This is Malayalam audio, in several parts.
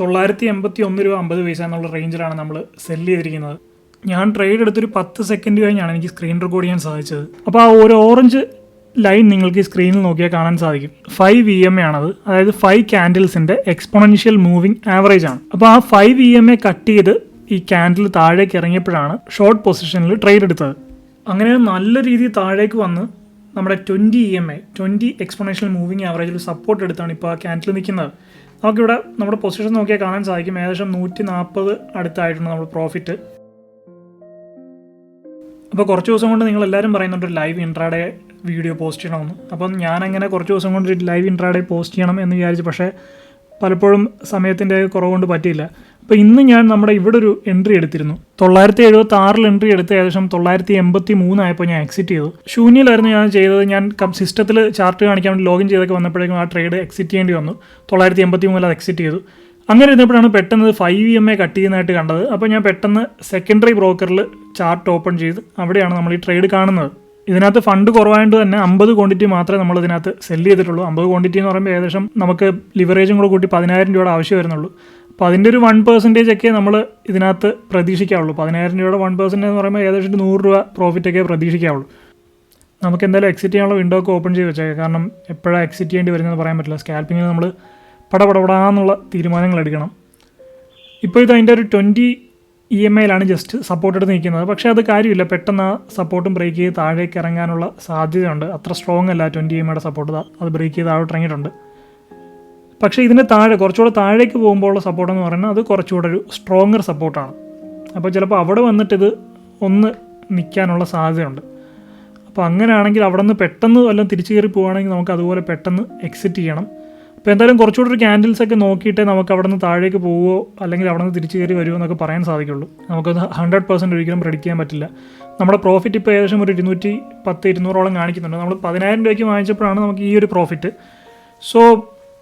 തൊള്ളായിരത്തി എൺപത്തി ഒന്ന് രൂപ അമ്പത് പൈസ എന്നുള്ള റേഞ്ചിലാണ് നമ്മൾ സെല്ല് ചെയ്തിരിക്കുന്നത്. ഞാൻ ട്രേഡ് എടുത്തൊരു പത്ത് സെക്കൻഡ് കഴിഞ്ഞാണ് എനിക്ക് സ്ക്രീൻ റെക്കോർഡ് ചെയ്യാൻ സാധിച്ചത്. അപ്പോൾ ആ ഒരു ഓറഞ്ച് ലൈൻ നിങ്ങൾക്ക് സ്ക്രീനിൽ നോക്കിയാൽ കാണാൻ സാധിക്കും. ഫൈവ് വി എം എ ആണത്. അതായത് ഫൈവ് ക്യാൻഡിൽസിന്റെ എക്സ്പോണൻഷ്യൽ മൂവിങ് ആവറേജ് ആണ്. അപ്പോൾ ആ five V M A cut ചെയ്ത് ഈ ക്യാൻഡിൽ താഴേക്ക് ഇറങ്ങിയപ്പോഴാണ് ഷോർട്ട് പൊസിഷനിൽ ട്രേഡ് എടുത്തത്. അങ്ങനെ നല്ല രീതിയിൽ താഴേക്ക് വന്ന് നമ്മുടെ twenty E M A twenty exponential moving ആവറേജിൽ support എടുത്താണ് ഇപ്പോൾ ആ ക്യാൻഡിൽ നിൽക്കുന്നത്. നമുക്കിവിടെ നമ്മുടെ പൊസിഷൻ നോക്കിയാൽ കാണാൻ സാധിക്കും. ഏകദേശം നൂറ്റി നാൽപ്പത് അടുത്തായിട്ടുണ്ട് നമ്മുടെ പ്രോഫിറ്റ് അപ്പോൾ കുറച്ച് ദിവസം കൊണ്ട് നിങ്ങൾ എല്ലാവരും പറയുന്നുണ്ട് ലൈവ് ഇൻട്രാഡേ വീഡിയോ പോസ്റ്റ് ചെയ്യണമെന്ന്. അപ്പം ഞാൻ അങ്ങനെ കുറച്ച് ദിവസം കൊണ്ട് ലൈവ് ഇൻട്രാഡേ പോസ്റ്റ് ചെയ്യണം എന്ന് വിചാരിച്ചു. പക്ഷേ പലപ്പോഴും സമയത്തിന്റെ കുറവുകൊണ്ട് പറ്റിയില്ല. അപ്പോൾ ഇന്ന് ഞാൻ നമ്മുടെ ഇവിടെ ഒരു എൻട്രി എടുത്തിരുന്നു. തൊള്ളായിരത്തി എഴുപത്തി ആറിൽ എൻട്രി എടുത്ത് ഏകദേശം തൊള്ളായിരത്തി എൺപത്തി മൂന്നായപ്പോൾ ഞാൻ എക്സിറ്റ് ചെയ്തു. ശൂന്യയിലായിരുന്നു ഞാൻ ചെയ്തത്. ഞാൻ സിസ്റ്റത്തിൽ ചാർട്ട് കാണിക്കാൻ വേണ്ടി ലോഗിൻ ചെയ്തൊക്കെ വന്നപ്പോഴേക്കും ആ ട്രേഡ് എക്സിറ്റ് ചെയ്യേണ്ടി വന്നു. തൊള്ളായിരത്തി എൺപത്തി മൂന്നിൽ അത് എക്സിറ്റ് ചെയ്തു. അങ്ങനെ ഇരുന്നപ്പോഴാണ് പെട്ടെന്ന് ഫൈവ് എം എ കട്ട് ചെയ്യുന്നതായിട്ട് കണ്ടത്. അപ്പോൾ ഞാൻ പെട്ടെന്ന് സെക്കൻഡറി ബ്രോക്കറിൽ ചാർട്ട് ഓപ്പൺ ചെയ്ത് അവിടെയാണ് നമ്മൾ ഈ ട്രേഡ് കാണുന്നത്. ഇതിനകത്ത് ഫണ്ട് കുറവായതുകൊണ്ട് തന്നെ അമ്പത് ക്വാണ്ടിറ്റി മാത്രമേ നമ്മൾ ഇതിനകത്ത് സെല്ല് ചെയ്തിട്ടുള്ളൂ. അമ്പത് ക്വാണ്ടിറ്റി എന്ന് പറയുമ്പോൾ ഏകദേശം നമുക്ക് ലിവറേജും കൂടെ കൂട്ടി പതിനായിരം രൂപയുടെ ആവശ്യം വരുന്നുള്ളൂ. അപ്പോൾ അതിന്റെ ഒരു വൺ പെർസെന്റേജ് ഒക്കെ നമ്മൾ ഇതിനകത്ത് പ്രതീക്ഷിക്കാവുള്ളൂ. പതിനായിരം രൂപയുടെ വൺ പെർസെന്റേജ് എന്ന് പറയുമ്പോൾ ഏകദേശം നൂറ് രൂപ പ്രോഫിറ്റ് ഒക്കെ പ്രതീക്ഷിക്കാവുള്ളൂ. നമുക്ക് എന്തായാലും എക്സിറ്റ് ചെയ്യാനുള്ള വിൻഡോ ഒക്കെ ഓപ്പൺ ചെയ്ത് വെച്ചേക്കാം. കാരണം എപ്പോഴാണ് എക്സിറ്റ് ചെയ്യേണ്ടി വരുന്നതെന്ന് പറയാൻ പറ്റില്ല. സ്കാൽപ്പിങ്ങിൽ നമ്മൾ പടപടപടാന്നുള്ള തീരുമാനങ്ങൾ എടുക്കണം. ഇപ്പോൾ ഇത് അതിന്റെ ഒരു ട്വന്റി ഇ എം ഐയിലാണ് ജസ്റ്റ് സപ്പോർട്ട് എടുത്ത് നിൽക്കുന്നത്. പക്ഷേ അത് കാര്യമില്ല. പെട്ടെന്ന് ആ സപ്പോർട്ടും ബ്രേക്ക് ചെയ്ത് താഴേക്ക് ഇറങ്ങാനുള്ള സാധ്യതയുണ്ട്. അത്ര സ്ട്രോങ് അല്ല ട്വന്റി ഇ എം ഐയുടെ സപ്പോർട്ട് അത് ബ്രേക്ക് ചെയ്ത് താഴോട്ട് ഇറങ്ങിയിട്ടുണ്ട്. പക്ഷേ ഇതിന്റെ താഴെ കുറച്ചുകൂടെ താഴേക്ക് പോകുമ്പോൾ ഉള്ള സപ്പോർട്ട് എന്ന് പറയുന്നത് അത് കുറച്ചുകൂടെ ഒരു സ്ട്രോങ്ങർ സപ്പോർട്ടാണ് അപ്പോൾ ചിലപ്പോൾ അവിടെ വന്നിട്ട് ഇത് ഒന്ന് നിൽക്കാനുള്ള സാധ്യതയുണ്ട്. അപ്പോൾ അങ്ങനെയാണെങ്കിൽ അവിടെ നിന്ന് പെട്ടെന്ന് വല്ലതും തിരിച്ചു കയറി പോവുകയാണെങ്കിൽ നമുക്ക് അതുപോലെ പെട്ടെന്ന് എക്സിറ്റ് ചെയ്യണം. അപ്പോൾ എന്തായാലും കുറച്ചുകൂടി ഒരു ക്യാൻഡിൽസ് ഒക്കെ നോക്കിയിട്ടേ നമുക്ക് അവിടെ നിന്ന് താഴേക്ക് പോവുമോ അല്ലെങ്കിൽ അവിടെ നിന്ന് തിരിച്ചു കയറി വരുമോ എന്നൊക്കെ പറയാൻ സാധിക്കുള്ളൂ. നമുക്കത് ഹൺഡ്രഡ് പെർസെന്റ് ഒരിക്കലും പ്രെഡിക്റ്റ് ചെയ്യാൻ പറ്റില്ല. നമ്മുടെ പ്രോഫിറ്റ് ഇപ്പോൾ ഏകദേശം ഒരു ഇരുന്നൂറ്റി പത്ത് ഇരുന്നൂറോളം കാണിക്കുന്നുണ്ട്. നമ്മൾ പതിനായിരം രൂപയ്ക്ക് വാങ്ങിച്ചപ്പോഴാണ് നമുക്ക് ഈ ഒരു പ്രോഫിറ്റ് സോ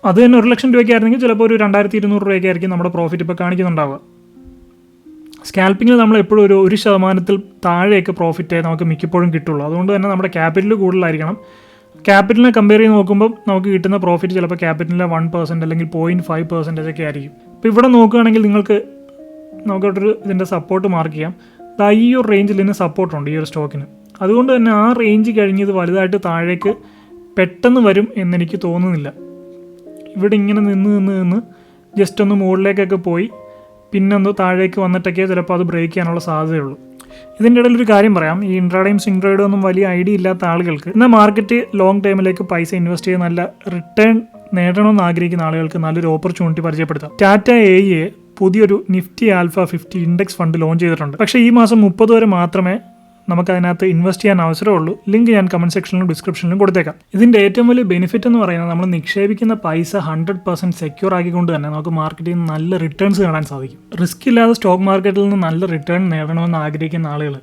അത് തന്നെ ഒരു ലക്ഷം രൂപയ്ക്ക് ആയിരുന്നെങ്കിൽ ചിലപ്പോൾ ഒരു രണ്ടായിരത്തി ഇരുന്നൂറ് രൂപയൊക്കെ ആയിരിക്കും നമ്മുടെ പ്രോഫിറ്റ് ഇപ്പോൾ കാണിക്കുന്നുണ്ടാവുക. സ്കാൽപ്പിങ്ങിൽ നമ്മൾ എപ്പോഴും ഒരു ഒരു ശതമാനത്തിൽ താഴെയൊക്കെ പ്രോഫിറ്റേ നമുക്ക് മിക്കപ്പോഴും കിട്ടുള്ളൂ. അതുകൊണ്ട് തന്നെ നമ്മുടെ ക്യാപിറ്റൽ കൂടുതലായിരിക്കണം. ക്യാപിറ്റലിനെ കമ്പയർ ചെയ്ത് നോക്കുമ്പോൾ നമുക്ക് കിട്ടുന്ന പ്രോഫിറ്റ് ചിലപ്പോൾ ക്യാപിറ്റലിലെ വൺ പെർസെന്റ് അല്ലെങ്കിൽ പോയിന്റ് ഫൈവ് പെർസെന്റേജ് ഒക്കെ ആയിരിക്കും. ഇപ്പോൾ ഇവിടെ നോക്കുകയാണെങ്കിൽ നിങ്ങൾക്ക് നമുക്കൊരു ഇതിന്റെ സപ്പോർട്ട് മാർക്ക് ചെയ്യാം. ഈ ഒരു റേഞ്ചിൽ ഇതിന് സപ്പോർട്ടുണ്ട് ഈ ഒരു സ്റ്റോക്കിന് അതുകൊണ്ട് തന്നെ ആ റേഞ്ച് കഴിഞ്ഞ് ഇത് വലുതായിട്ട് താഴേക്ക് പെട്ടെന്ന് വരും എന്നെനിക്ക് തോന്നുന്നില്ല. ഇവിടെ ഇങ്ങനെ നിന്ന് നിന്ന് നിന്ന് ജസ്റ്റ് ഒന്ന് മുകളിലേക്കൊക്കെ പോയി പിന്നെ ഒന്ന് താഴേക്ക് വന്നിട്ടൊക്കെ ചിലപ്പോൾ അത് ബ്രേക്ക് ചെയ്യാനുള്ള സാധ്യതയുള്ളൂ. ഇതിന്റെ ഇടയിൽ ഒരു കാര്യം പറയാം. ഈ ഇൻട്രാഡേയും സ്വിംഗ് ഒന്നും വലിയ ഐഡിയ ഇല്ലാത്ത ആളുകൾക്ക് എന്നാൽ മാർക്കറ്റ് ലോങ് ടൈമിലേക്ക് പൈസ ഇൻവെസ്റ്റ് ചെയ്ത് നല്ല റിട്ടേൺ നേടണമെന്ന് ആഗ്രഹിക്കുന്ന ആളുകൾക്ക് നല്ലൊരു ഓപ്പർച്യൂണിറ്റി പരിചയപ്പെടുത്താം. ടാറ്റ എ എ പുതിയൊരു Nifty alpha fifty index fund launch ചെയ്തിട്ടുണ്ട്. പക്ഷേ ഈ മാസം മുപ്പത് വരെ മാത്രമേ നമുക്ക് അതിനകത്ത് ഇൻവെസ്റ്റ് ചെയ്യാൻ അവസരമുള്ളൂ. ലിങ്ക് ഞാൻ കമന്റ് സെക്ഷനിലും ഡിസ്ക്രിപ്ഷനിലും കൊടുത്തേക്കാം. ഇതിന്റെ ഏറ്റവും വലിയ ബെനിഫിറ്റ് എന്ന് പറയുന്നത് നമ്മൾ നിക്ഷേപിക്കുന്ന പൈസ ഹൺഡ്രഡ് പെർസെന്റ് സെക്യൂർ ആക്കിക്കൊണ്ട് തന്നെ നമുക്ക് മാർക്കറ്റിൽ നിന്ന് നല്ല റിട്ടേൺസ് കാണാൻ സാധിക്കും. റിസ്ക് ഇല്ലാതെ സ്റ്റോക്ക് മാർക്കറ്റിൽ നിന്ന് നല്ല റിട്ടേൺ നേടണമെന്ന് ആഗ്രഹിക്കുന്ന ആളുകൾ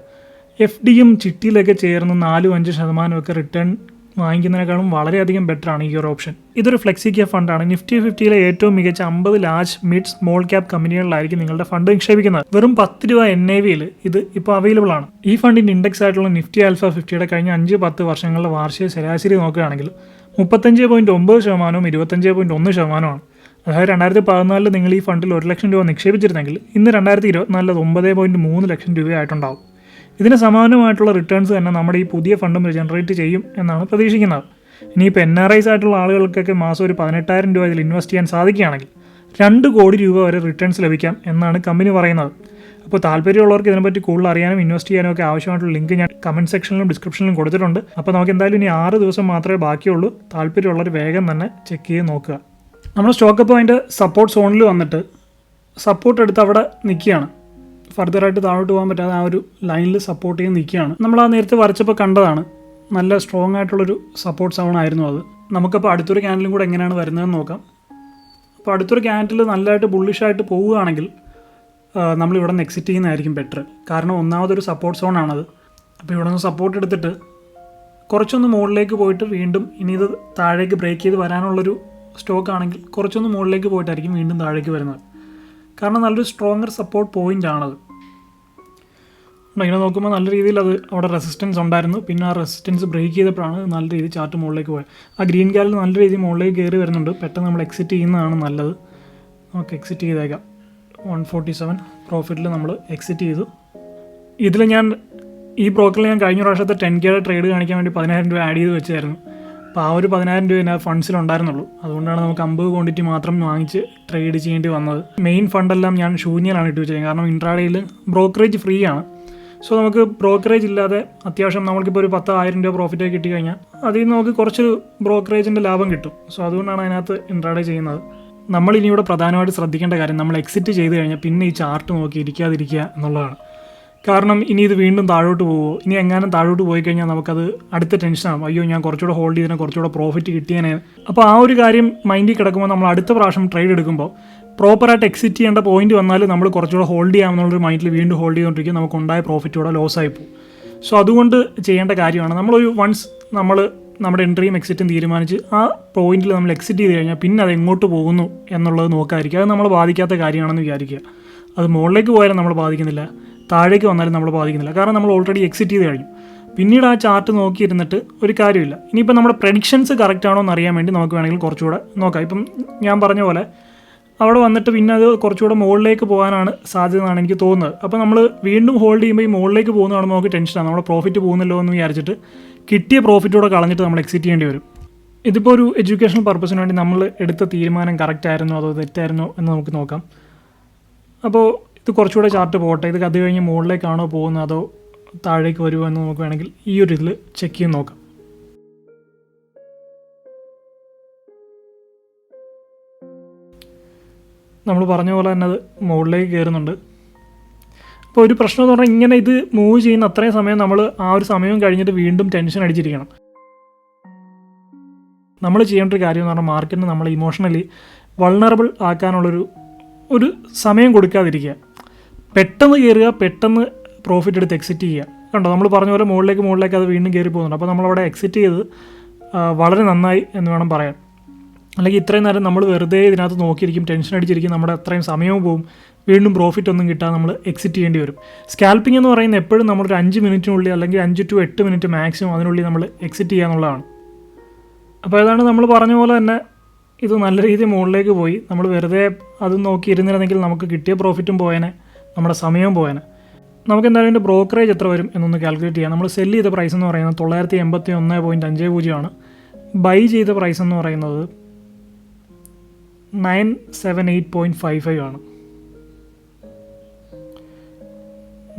എഫ് ഡിയും ചിട്ടിയിലൊക്കെ ചേർന്ന് നാലും അഞ്ച് ശതമാനമൊക്കെ റിട്ടേൺ വാങ്ങിക്കുന്നതിനേക്കാളും വളരെയധികം ബെറ്റർ ആണ് ഈ ഒരു ഓപ്ഷൻ ഇതൊരു ഫ്ലെക്സി ക്യാപ് ഫണ്ടാണ് നിഫ്റ്റി ഫിഫ്റ്റിയിലെ ഏറ്റവും മികച്ച അമ്പത് ലാർജ് മിഡ് സ്മോൾ ക്യാപ് കമ്പനികളിലായിരിക്കും നിങ്ങളുടെ ഫണ്ട് നിക്ഷേപിക്കുന്നത്. വെറും പത്ത് രൂപ എൻ ഐ വിയിൽ ഇത് ഇപ്പോൾ അവൈലബിൾ ആണ്. ഈ ഫണ്ടിന്റെ ഇൻഡെക്സ് ആയിട്ടുള്ള നിഫ്റ്റി ആൽഫ ഫിഫ്റ്റിയുടെ കഴിഞ്ഞ അഞ്ച് പത്ത് വർഷങ്ങളുടെ വാർഷിക ശരാശരി നോക്കുകയാണെങ്കിൽ മുപ്പത്തഞ്ച് പോയിന്റ് ഒമ്പത് ശതമാനവും ഇരുപത്തഞ്ച് പോയിന്റ് ഒന്ന് ശതമാനമാണ് അതായത് രണ്ടായിരത്തി പതിനാലിൽ നിങ്ങൾ ഈ ഫണ്ടിൽ ഒരു ലക്ഷം രൂപ നിക്ഷേപിച്ചിരുന്നെങ്കിൽ ഇന്ന് രണ്ടായിരത്തി ഇരുപത്തിനാലിൽ ഒമ്പത് പോയിന്റ് മൂന്ന് ലക്ഷം രൂപയായിട്ടുണ്ടാവും. ഇതിന് സമാനമായിട്ടുള്ള റിട്ടേൺസ് തന്നെ നമ്മുടെ ഈ പുതിയ ഫണ്ടും ജനറേറ്റ് ചെയ്യും എന്നാണ് പ്രതീക്ഷിക്കുന്നത്. ഇനിയിപ്പോൾ എൻ ആർ ഐസ് ആയിട്ടുള്ള ആളുകൾക്കൊക്കെ മാസം ഒരു പതിനെട്ടായിരം രൂപ ഇതിൽ ഇൻവെസ്റ്റ് ചെയ്യാൻ സാധിക്കുകയാണെങ്കിൽ രണ്ട് കോടി രൂപ വരെ റിട്ടേൺസ് ലഭിക്കാം എന്നാണ് കമ്പനി പറയുന്നത്. അപ്പോൾ താല്പര്യമുള്ളവർക്ക് ഇതിനെപ്പറ്റി കൂടുതൽ അറിയാനും ഇൻവെസ്റ്റ് ചെയ്യാനും ഒക്കെ ആവശ്യമായിട്ടുള്ള ലിങ്ക് ഞാൻ കമന്റ് സെക്ഷനിലും ഡിസ്ക്രിപ്ഷനിലും കൊടുത്തിട്ടുണ്ട്. അപ്പോൾ നമുക്ക് എന്തായാലും ഇനി ആറ് ദിവസം മാത്രമേ ബാക്കിയുള്ളൂ. താല്പര്യമുള്ളവർ വേഗം തന്നെ ചെക്ക് ചെയ്ത് നോക്കുക. നമ്മൾ സ്റ്റോക്ക് അപ്പോൾ അതിന്റെ സപ്പോർട്ട് സോണിൽ വന്നിട്ട് സപ്പോർട്ട് എടുത്ത് അവിടെ നിൽക്കുകയാണ്. ഫർദറായിട്ട് താഴോട്ട് പോകാൻ പറ്റാതെ ആ ഒരു ലൈനിൽ സപ്പോർട്ട് ചെയ്ത് നിൽക്കുകയാണ്. നമ്മൾ ആ നേരത്തെ വരച്ചപ്പോൾ കണ്ടതാണ്. നല്ല സ്ട്രോങ് ആയിട്ടുള്ളൊരു സപ്പോർട്ട് സോൺ ആയിരുന്നു അത്. നമുക്കപ്പോൾ അടുത്തൊരു ക്യാൻഡിലും കൂടെ എങ്ങനെയാണ് വരുന്നതെന്ന് നോക്കാം. അപ്പോൾ അടുത്തൊരു ക്യാൻഡിൽ നല്ലതായിട്ട് ബുള്ളിഷായിട്ട് പോവുകയാണെങ്കിൽ നമ്മൾ ഇവിടെ നിന്ന് എക്സിറ്റ് ചെയ്യുന്നതായിരിക്കും ബെറ്റർ കാരണം ഒന്നാമതൊരു സപ്പോർട്ട് സോൺ ആണത്. അപ്പോൾ ഇവിടെ നിന്ന് സപ്പോർട്ട് എടുത്തിട്ട് കുറച്ചൊന്ന് മുകളിലേക്ക് പോയിട്ട് വീണ്ടും ഇനി ഇത് താഴേക്ക് ബ്രേക്ക് ചെയ്ത് വരാനുള്ളൊരു സ്റ്റോക്ക് ആണെങ്കിൽ കുറച്ചൊന്ന് മുകളിലേക്ക് പോയിട്ടായിരിക്കും വീണ്ടും താഴേക്ക് വരുന്നത്. കാരണം നല്ലൊരു സ്ട്രോങ്ങർ സപ്പോർട്ട് പോയിന്റ് ആണത്. ഇങ്ങനെ നോക്കുമ്പോൾ നല്ല രീതിയിൽ അത് അവിടെ റെസിസ്റ്റൻസ് ഉണ്ടായിരുന്നു. പിന്നെ ആ റെസിസ്റ്റൻസ് ബ്രേക്ക് ചെയ്തപ്പോഴാണ് നല്ല രീതിയിൽ ചാർട്ട് മുകളിലേക്ക് പോയത്. ആ ഗ്രീൻ കാലിൽ നല്ല രീതിയിൽ മുകളിലേക്ക് കയറി വരുന്നുണ്ട്. പെട്ടെന്ന് നമ്മൾ എക്സിറ്റ് ചെയ്യുന്നതാണ് നല്ലത്. നമുക്ക് എക്സിറ്റ് ചെയ്തേക്കാം. വൺ ഫോർട്ടി സെവൻ പ്രോഫിറ്റിൽ നമ്മൾ എക്സിറ്റ് ചെയ്തു. ഇതിൽ ഞാൻ ഈ ബ്രോക്കറിൽ ഞാൻ കഴിഞ്ഞ പ്രാവശ്യത്തെ ടെൻ കെയുടെ ട്രേഡ് കാണിക്കാൻ വേണ്ടി പതിനായിരം രൂപ ആഡ് ചെയ്ത് വെച്ചായിരുന്നു. അപ്പോൾ ആ ഒരു പതിനായിരം രൂപ എന്നാൽ ഫണ്ട്സിലുണ്ടായിരുന്നുള്ളൂ അതുകൊണ്ടാണ് നമുക്ക് അമ്പത് ക്വാണ്ടിറ്റി മാത്രം വാങ്ങിച്ച് ട്രേഡ് ചെയ്യേണ്ടി വന്നത്. മെയിൻ ഫണ്ടെല്ലാം ഞാൻ ശൂന്യനാണ് ഇട്ട് വെച്ചത് കാരണം ഇൻട്രാഡേയിൽ ബ്രോക്കറേജ് ഫ്രീ ആണ്. സോ നമുക്ക് ബ്രോക്കറേജ് ഇല്ലാതെ അത്യാവശ്യം നമ്മൾക്കിപ്പോൾ ഒരു പത്ത് ആയിരം രൂപ പ്രോഫിറ്റ് കിട്ടി കഴിഞ്ഞാൽ അതിൽ നിന്ന് നമുക്ക് കുറച്ച് ബ്രോക്കറേജിന്റെ ലാഭം കിട്ടും. സോ അതുകൊണ്ടാണ് അതിനകത്ത് ഇൻട്രാഡേ ചെയ്യുന്നത്. നമ്മൾ ഇനി ഇവിടെ പ്രധാനമായിട്ട് ശ്രദ്ധിക്കേണ്ട കാര്യം നമ്മൾ എക്സിറ്റ് ചെയ്ത് കഴിഞ്ഞാൽ പിന്നെ ഈ ചാർട്ട് നോക്കി ഇരിക്കാതിരിക്കുക എന്നുള്ളതാണ്. കാരണം ഇനി ഇത് വീണ്ടും താഴോട്ട് പോകുമോ ഇനി എങ്ങാനും താഴോട്ട് പോയി കഴിഞ്ഞാൽ നമുക്കത് അടുത്ത ടെൻഷനാകും അയ്യോ ഞാൻ കുറച്ചുകൂടെ ഹോൾഡ് ചെയ്തതിനെ കുറച്ചുകൂടെ പ്രോഫിറ്റ് കിട്ടിയതിനെ അപ്പോൾ ആ ഒരു കാര്യം മൈൻഡിൽ കിടക്കുമ്പോൾ നമ്മൾ അടുത്ത പ്രാവശ്യം ട്രേഡ് എടുക്കുമ്പോൾ പ്രോപ്പറായിട്ട് എക്സിറ്റ് ചെയ്യേണ്ട പോയിന്റ് വന്നാൽ നമ്മൾ കുറച്ചുകൂടെ ഹോൾഡ് ചെയ്യാമെന്നുള്ളൊരു മൈൻഡിൽ വീണ്ടും ഹോൾഡ് ചെയ്തുകൊണ്ടിരിക്കും. നമുക്ക് ഉണ്ടായ പ്രോഫിറ്റ് ഇവിടെ ലോസ് ആയി പോകും. സോ അതുകൊണ്ട് ചെയ്യേണ്ട കാര്യമാണ് നമ്മളൊരു വൺസ് നമ്മൾ നമ്മുടെ എൻട്രിയും എക്സിറ്റും തീരുമാനിച്ച് ആ പോയിന്റിൽ നമ്മൾ എക്സിറ്റ് ചെയ്ത് കഴിഞ്ഞാൽ പിന്നെ അത് എങ്ങോട്ട് പോകുന്നു എന്നുള്ളത് നോക്കാതിരിക്കുക. അത് നമ്മൾ ബാധിക്കാത്ത കാര്യമാണെന്ന് വിചാരിക്കുക. അത് മുകളിലേക്ക് പോയാലും നമ്മൾ ബാധിക്കുന്നില്ല താഴേക്ക് വന്നാലും നമ്മൾ ബാധിക്കുന്നില്ല. കാരണം നമ്മൾ ഓൾറെഡി എക്സിറ്റ് ചെയ്ത് കഴിഞ്ഞു. പിന്നീട് ആ ചാർട്ട് നോക്കിയിരുന്നിട്ട് ഒരു കാര്യമില്ല. ഇനിയിപ്പോൾ നമ്മുടെ പ്രഡിക്ഷൻസ് കറക്റ്റ് ആണോ എന്ന് അറിയാൻ വേണ്ടി നമുക്ക് വേണമെങ്കിൽ കുറച്ചുകൂടെ നോക്കാം. ഇപ്പം ഞാൻ പറഞ്ഞ പോലെ അവിടെ വന്നിട്ട് പിന്നെ അത് കുറച്ചുകൂടെ മുകളിലേക്ക് പോകാനാണ് സാധ്യത എന്നാണ് എനിക്ക് തോന്നുന്നത്. അപ്പോൾ നമ്മൾ വീണ്ടും ഹോൾഡ് ചെയ്യുമ്പോൾ ഈ മുകളിലേക്ക് പോകുന്ന നമുക്ക് ടെൻഷനാണ് നമ്മുടെ പ്രോഫിറ്റ് പോകുന്നല്ലോ എന്ന് വിചാരിച്ചിട്ട് കിട്ടിയ പ്രോഫിറ്റോടെ കളഞ്ഞിട്ട് നമ്മൾ എക്സിറ്റ് ചെയ്യേണ്ടി വരും. ഇതിപ്പോൾ ഒരു എഡ്യൂക്കേഷണൽ പർപ്പസിന് വേണ്ടി നമ്മൾ എടുത്ത തീരുമാനം കറക്റ്റ് ആയിരുന്നോ അതോ തെറ്റായിരുന്നോ എന്ന് നമുക്ക് നോക്കാം. അപ്പോൾ ഇത് കുറച്ചുകൂടെ ചാർട്ട് പോട്ടെ. ഇത് അത് കഴിഞ്ഞ് മുകളിലേക്കാണോ പോകുന്നത് അതോ താഴേക്ക് വരുമോ എന്ന് നമുക്ക് വേണമെങ്കിൽ ഈ ഒരു ഇതിൽ ചെക്ക് ചെയ്ത് നോക്കാം. നമ്മൾ പറഞ്ഞ പോലെ തന്നെ അത് മുകളിലേക്ക് കയറുന്നുണ്ട്. അപ്പോൾ ഒരു പ്രശ്നം എന്ന് പറഞ്ഞാൽ ഇങ്ങനെ ഇത് മൂവ് ചെയ്യുന്ന അത്രയും സമയം നമ്മൾ ആ ഒരു സമയം കഴിഞ്ഞിട്ട് വീണ്ടും ടെൻഷൻ അടിച്ചിരിക്കണം. നമ്മൾ ചെയ്യേണ്ട ഒരു കാര്യം എന്ന് പറഞ്ഞാൽ മാർക്കറ്റിന് നമ്മൾ ഇമോഷണലി വൾണറബിൾ ആക്കാനുള്ളൊരു ഒരു സമയം കൊടുക്കാതിരിക്കുക. പെട്ടെന്ന് കയറുക പെട്ടെന്ന് പ്രോഫിറ്റ് എടുത്ത് എക്സിറ്റ് ചെയ്യുക. കണ്ടോ? നമ്മൾ പറഞ്ഞ പോലെ മുകളിലേക്ക് മുകളിലേക്ക് അത് വീണ്ടും കയറി പോകുന്നുണ്ട് അപ്പോൾ നമ്മളവിടെ എക്സിറ്റ് ചെയ്ത് വളരെ നന്നായി എന്ന് വേണം പറയാൻ. അല്ലെങ്കിൽ ഇത്രയും നേരം നമ്മൾ വെറുതെ ഇതിനകത്ത് നോക്കിയിരിക്കും ടെൻഷൻ അടിച്ചിരിക്കും നമ്മുടെ അത്രയും സമയവും പോകും വീണ്ടും പ്രോഫിറ്റ് ഒന്നും കിട്ടാതെ നമ്മൾ എക്സിറ്റ് ചെയ്യേണ്ടി വരും. സ്കാൽപ്പിംഗ് എന്ന് പറയുന്നത് എപ്പോഴും നമ്മളൊരു അഞ്ച് മിനിറ്റിനുള്ളിൽ അല്ലെങ്കിൽ അഞ്ച് ടു എട്ട് മിനിറ്റ് മാക്സിമം അതിനുള്ളിൽ നമ്മൾ എക്സിറ്റ് ചെയ്യുക എന്നുള്ളതാണ്. അപ്പോൾ ഏതാണ് നമ്മൾ പറഞ്ഞ പോലെ തന്നെ ഇത് നല്ല രീതിയിൽ മുകളിലേക്ക് പോയി. നമ്മൾ വെറുതെ അത് നോക്കി ഇരുന്നിരുന്നെങ്കിൽ നമുക്ക് കിട്ടിയ പ്രോഫിറ്റും പോയേനെ നമ്മുടെ സമയവും പോയേനെ. നമുക്ക് എന്തായാലും ഇതിന്റെ ബ്രോക്കറേജ് എത്ര വരും എന്നൊന്ന് കാൽക്കുലേറ്റ് ചെയ്യാം. നമ്മൾ സെല്ല് ചെയ്ത പ്രൈസ് എന്ന് പറയുന്നത് തൊള്ളായിരത്തി എൺപത്തി ഒന്ന് പോയിന്റ് അഞ്ച് പൂജ്യമാണ്. ബൈ ചെയ്ത പ്രൈസ് എന്ന് പറയുന്നത് nine seven eight point five five ആണ്.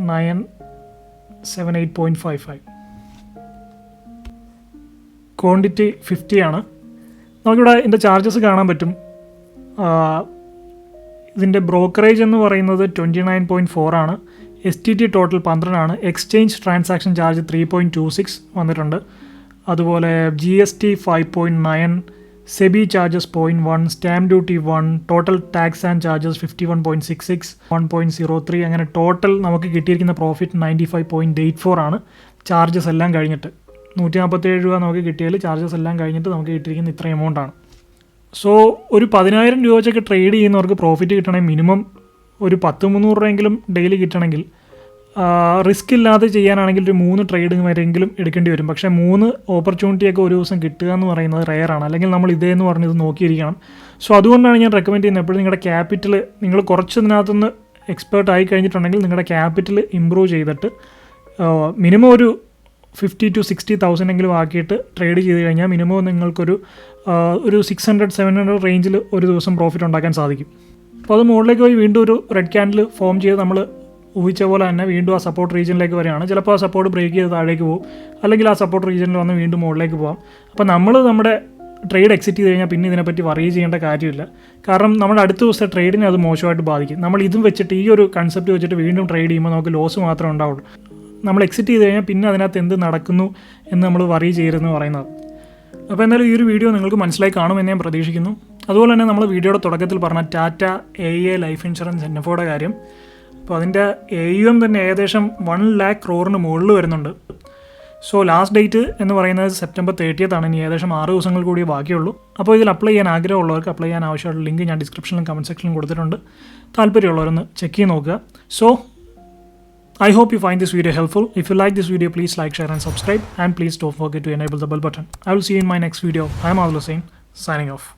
Nine seven eight point five five. Quantity fifty ആണ്. നമുക്കിവിടെ ഇതിന്റെ ചാർജസ് കാണാൻ പറ്റും. ഇതിന്റെ ബ്രോക്കറേജ് എന്ന് പറയുന്നത് ട്വന്റി നയൻ പോയിന്റ് ഫോർ ആണ്. എസ് ടി ടി ടോട്ടൽ പന്ത്രണ്ടാണ് exchange transaction charge three point two six വന്നിട്ടുണ്ട്. അതുപോലെ G S T five point nine SEBI charges point one stamp duty one total tax and charges fifty one point six six one point zero three അങ്ങനെ ടോട്ടൽ നമുക്ക് കിട്ടിയിരിക്കുന്ന profit ninety five point eight four ആണ്. ചാർജസ് എല്ലാം കഴിഞ്ഞിട്ട് നൂറ്റി നാൽപ്പത്തേഴ് രൂപ നമുക്ക് കിട്ടിയാൽ ചാർജസ് എല്ലാം കഴിഞ്ഞിട്ട് നമുക്ക് കിട്ടിയിരിക്കുന്ന ഇത്ര എമൗണ്ട് ആണ്. സോ ഒരു പതിനായിരം രൂപ വെച്ചൊക്കെ ട്രേഡ് ചെയ്യുന്നവർക്ക് പ്രോഫിറ്റ് കിട്ടണമെങ്കിൽ മിനിമം ഒരു പത്ത് മുന്നൂറ് രൂപയെങ്കിലും ഡെയിലി കിട്ടണമെങ്കിൽ റിസ്ക് ഇല്ലാതെ ചെയ്യാനാണെങ്കിൽ ഒരു മൂന്ന് ട്രേഡിംഗ് വരെയെങ്കിലും എടുക്കേണ്ടി വരും. പക്ഷേ മൂന്ന് ഓപ്പർച്യൂണിറ്റിയൊക്കെ ഒരു ദിവസം കിട്ടുക എന്ന് പറയുന്നത് റെയറാണ് അല്ലെങ്കിൽ നമ്മൾ ഇതേ എന്ന് പറഞ്ഞത് നോക്കിയിരിക്കണം. സോ അതുകൊണ്ടാണ് ഞാൻ റെക്കമെൻഡ് ചെയ്യുന്നത് എപ്പോഴും നിങ്ങളുടെ ക്യാപിറ്റൽ നിങ്ങൾ കുറച്ച് ഇതിനകത്തുനിന്ന് എക്സ്പേർട്ട് ആയി കഴിഞ്ഞിട്ടുണ്ടെങ്കിൽ നിങ്ങളുടെ ക്യാപിറ്റൽ ഇമ്പ്രൂവ് ചെയ്തിട്ട് മിനിമം ഒരു ഫിഫ്റ്റി ടു സിക്സ്റ്റി തൗസൻഡ് എങ്കിലും ആക്കിയിട്ട് ട്രേഡ് ചെയ്ത് കഴിഞ്ഞാൽ മിനിമം നിങ്ങൾക്കൊരു ഒരു സിക്സ് ഹൺഡ്രഡ് സെവൻ ഹൺഡ്രഡ് റേഞ്ചിൽ ഒരു ദിവസം പ്രോഫിറ്റ് ഉണ്ടാക്കാൻ സാധിക്കും. അപ്പോൾ അത് മുകളിലേക്ക് പോയി വീണ്ടും ഒരു റെഡ് ക്യാൻഡിൽ ഫോം ചെയ്ത് നമ്മൾ ഊഹിച്ച പോലെ തന്നെ വീണ്ടും ആ സപ്പോർട്ട് റീജിയനിലേക്ക് വരികയാണ്. ചിലപ്പോൾ ആ സപ്പോർട്ട് ബ്രേക്ക് ചെയ്ത് താഴേക്ക് പോകും. അല്ലെങ്കിൽ ആ സപ്പോർട്ട് റീജിയനിൽ വന്ന് വീണ്ടും മുകളിലേക്ക് പോകാം. അപ്പോൾ നമ്മൾ നമ്മുടെ ട്രേഡ് എക്സിറ്റ് ചെയ്ത് കഴിഞ്ഞാൽ പിന്നെ ഇതിനെപ്പറ്റി വറി ചെയ്യേണ്ട കാര്യമില്ല. കാരണം നമ്മുടെ അടുത്ത ദിവസത്തെ ട്രേഡിനെ അത് മോശമായിട്ട് ബാധിക്കും. നമ്മൾ ഇതും വെച്ചിട്ട് ഈ ഒരു കൺസെപ്റ്റ് വെച്ചിട്ട് വീണ്ടും ട്രേഡ് ചെയ്യുമ്പോൾ നമുക്ക് ലോസ് മാത്രമേ ഉണ്ടാവുള്ളൂ. നമ്മൾ എക്സിറ്റ് ചെയ്ത് കഴിഞ്ഞാൽ പിന്നെ അതിനകത്ത് എന്ത് നടക്കുന്നു എന്ന് നമ്മൾ വറി ചെയ്യരുതെന്ന് പറയുന്നത്. അപ്പോൾ എന്തായാലും ഈ ഒരു വീഡിയോ നിങ്ങൾക്ക് മനസ്സിലായി കാണുമെന്ന് ഞാൻ പ്രതീക്ഷിക്കുന്നു. അതുപോലെ തന്നെ നമ്മൾ വീഡിയോയുടെ തുടക്കത്തിൽ പറഞ്ഞ Tata A A life insurance N എഫോയുടെ കാര്യം. അപ്പോൾ അതിന്റെ എ യു എം തന്നെ ഏകദേശം വൺ ലാക്ക് ക്രോറിന് മുകളിൽ വരുന്നുണ്ട് സോ ലാസ്റ്റ് ഡേറ്റ് എന്ന് പറയുന്നത് സെപ്റ്റംബർ തേർട്ടിയത്താണ് ഇനി ഏകദേശം ആറ് ദിവസങ്ങൾ കൂടി ബാക്കിയുള്ളൂ അപ്പോൾ ഇതിൽ അപ്ലൈ ചെയ്യാൻ ആഗ്രഹമുള്ളവർക്ക് അപ്ലൈ ചെയ്യാൻ ആവശ്യമുള്ള ലിങ്ക് ഞാൻ ഡിസ്ക്രിപ്ഷനിലും കമന്റ് സെക്ഷനിലും കൊടുത്തിട്ടുണ്ട് താല്പര്യമുള്ളവരൊന്ന് ചെക്ക് ചെയ്ത് നോക്കുക so I I hope you find this video helpful. If you like this video, please like, share, and subscribe. And please don't forget to enable the bell button. I will see you in my next video. ആൾ Adil Hussain, സൈനിങ് off.